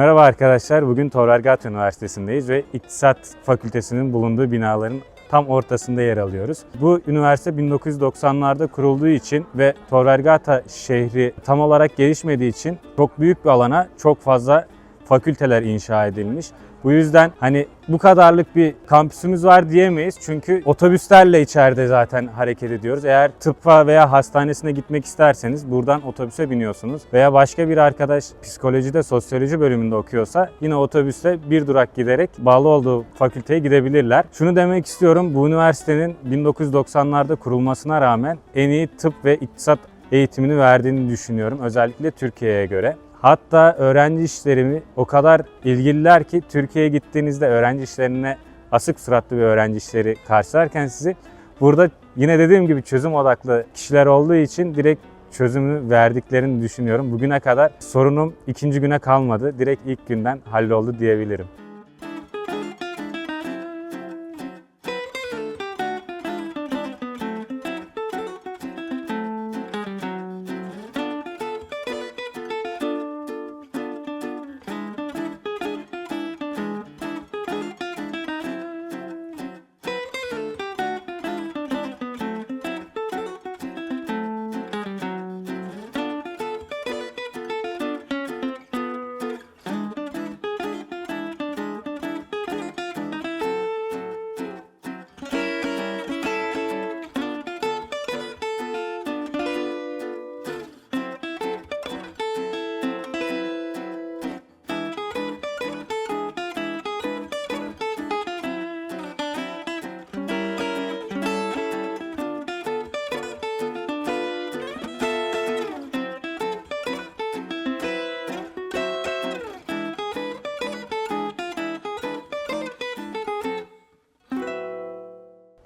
Merhaba arkadaşlar. Bugün Torergat Üniversitesi'ndeyiz ve İktisat Fakültesinin bulunduğu binaların tam ortasında yer alıyoruz. Bu üniversite 1990'larda kurulduğu için ve Torergata şehri tam olarak gelişmediği için çok büyük bir alana çok fazla fakülteler inşa edilmiş. Bu yüzden hani bu kadarlık bir kampüsümüz var diyemeyiz. Çünkü otobüslerle içeride zaten hareket ediyoruz. Eğer tıbba veya hastanesine gitmek isterseniz buradan otobüse biniyorsunuz. Veya başka bir arkadaş psikolojide sosyoloji bölümünde okuyorsa yine otobüste bir durak giderek bağlı olduğu fakülteye gidebilirler. Şunu demek istiyorum bu üniversitenin 1990'larda kurulmasına rağmen en iyi tıp ve iktisat eğitimini verdiğini düşünüyorum. Özellikle Türkiye'ye göre. Hatta öğrenci işlerimi o kadar ilgililer ki Türkiye'ye gittiğinizde öğrenci işlerine asık suratlı bir öğrenci işleri karşılarken sizi burada yine dediğim gibi çözüm odaklı kişiler olduğu için direkt çözümü verdiklerini düşünüyorum. Bugüne kadar sorunum ikinci güne kalmadı. Direkt ilk günden halloldu diyebilirim.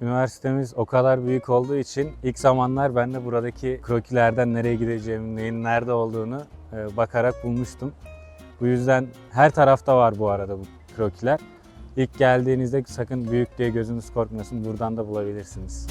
Üniversitemiz o kadar büyük olduğu için ilk zamanlar ben de buradaki krokilerden nereye gideceğimi, neyin nerede olduğunu e, bakarak bulmuştum. Bu yüzden her tarafta var bu arada bu krokiler. İlk geldiğinizde sakın büyük diye gözünüz korkmasın. Buradan da bulabilirsiniz.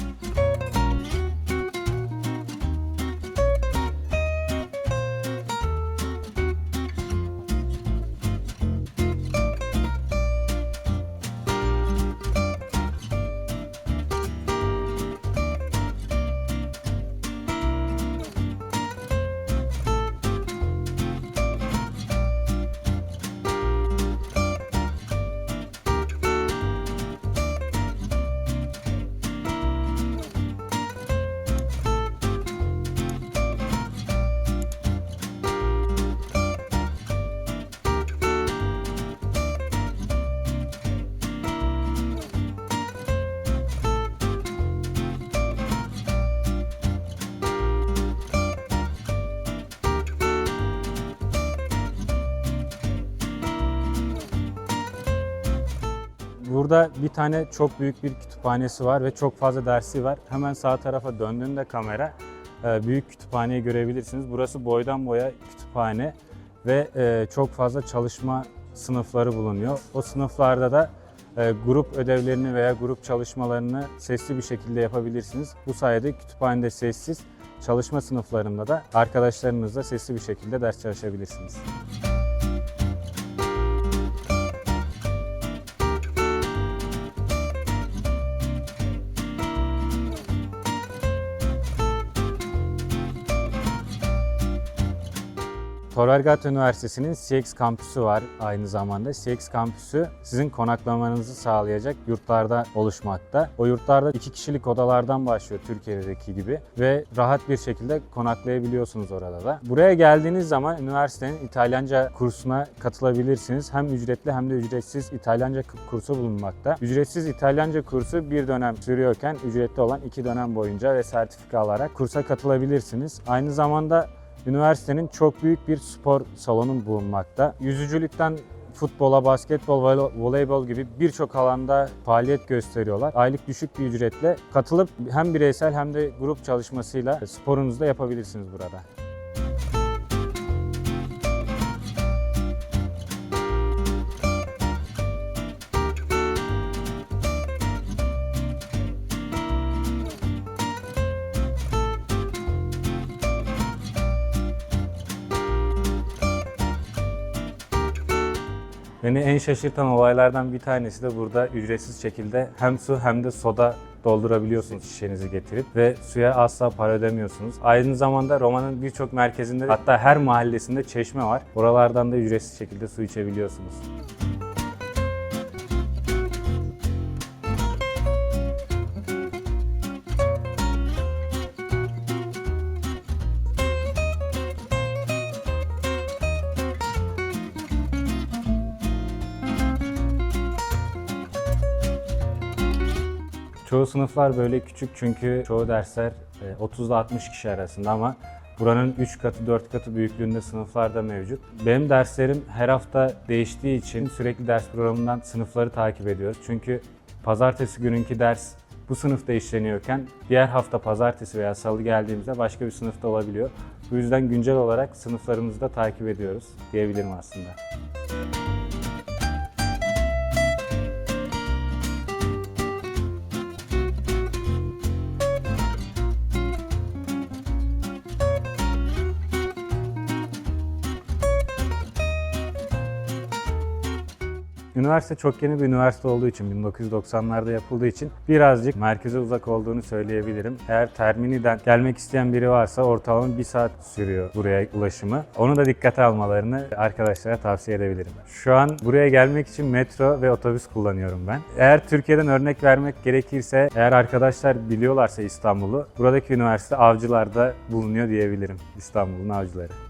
Burada bir tane çok büyük bir kütüphanesi var ve çok fazla dersi var. Hemen sağ tarafa döndüğünde kamera e, büyük kütüphaneyi görebilirsiniz. Burası boydan boya kütüphane ve e, çok fazla çalışma sınıfları bulunuyor. O sınıflarda da e, grup ödevlerini veya grup çalışmalarını sesli bir şekilde yapabilirsiniz. Bu sayede kütüphanede sessiz, çalışma sınıflarında da arkadaşlarınızla sesli bir şekilde ders çalışabilirsiniz. Torergat Üniversitesi'nin CX kampüsü var aynı zamanda. CX kampüsü sizin konaklamanızı sağlayacak yurtlarda oluşmakta. O yurtlarda iki kişilik odalardan başlıyor Türkiye'deki gibi ve rahat bir şekilde konaklayabiliyorsunuz orada da. Buraya geldiğiniz zaman üniversitenin İtalyanca kursuna katılabilirsiniz. Hem ücretli hem de ücretsiz İtalyanca kursu bulunmakta. Ücretsiz İtalyanca kursu bir dönem sürüyorken ücretli olan iki dönem boyunca ve sertifika alarak kursa katılabilirsiniz. Aynı zamanda Üniversitenin çok büyük bir spor salonu bulunmakta. Yüzücülükten futbola, basketbol, vo- voleybol gibi birçok alanda faaliyet gösteriyorlar. Aylık düşük bir ücretle katılıp hem bireysel hem de grup çalışmasıyla sporunuzu da yapabilirsiniz burada. Beni en şaşırtan olaylardan bir tanesi de burada ücretsiz şekilde hem su hem de soda doldurabiliyorsunuz şişenizi getirip ve suya asla para ödemiyorsunuz. Aynı zamanda Roma'nın birçok merkezinde hatta her mahallesinde çeşme var. Oralardan da ücretsiz şekilde su içebiliyorsunuz. Çoğu sınıflar böyle küçük çünkü çoğu dersler e, 30 ile 60 kişi arasında ama buranın 3 katı 4 katı büyüklüğünde sınıflar da mevcut. Benim derslerim her hafta değiştiği için sürekli ders programından sınıfları takip ediyoruz. Çünkü pazartesi gününki ders bu sınıfta işleniyorken diğer hafta pazartesi veya salı geldiğimizde başka bir sınıfta olabiliyor. Bu yüzden güncel olarak sınıflarımızı da takip ediyoruz diyebilirim aslında. Üniversite çok yeni bir üniversite olduğu için 1990'larda yapıldığı için birazcık merkeze uzak olduğunu söyleyebilirim. Eğer Termini'den gelmek isteyen biri varsa ortalama bir saat sürüyor buraya ulaşımı. Onu da dikkate almalarını arkadaşlara tavsiye edebilirim. Şu an buraya gelmek için metro ve otobüs kullanıyorum ben. Eğer Türkiye'den örnek vermek gerekirse, eğer arkadaşlar biliyorlarsa İstanbul'u, buradaki üniversite Avcılar'da bulunuyor diyebilirim. İstanbul'un Avcıları.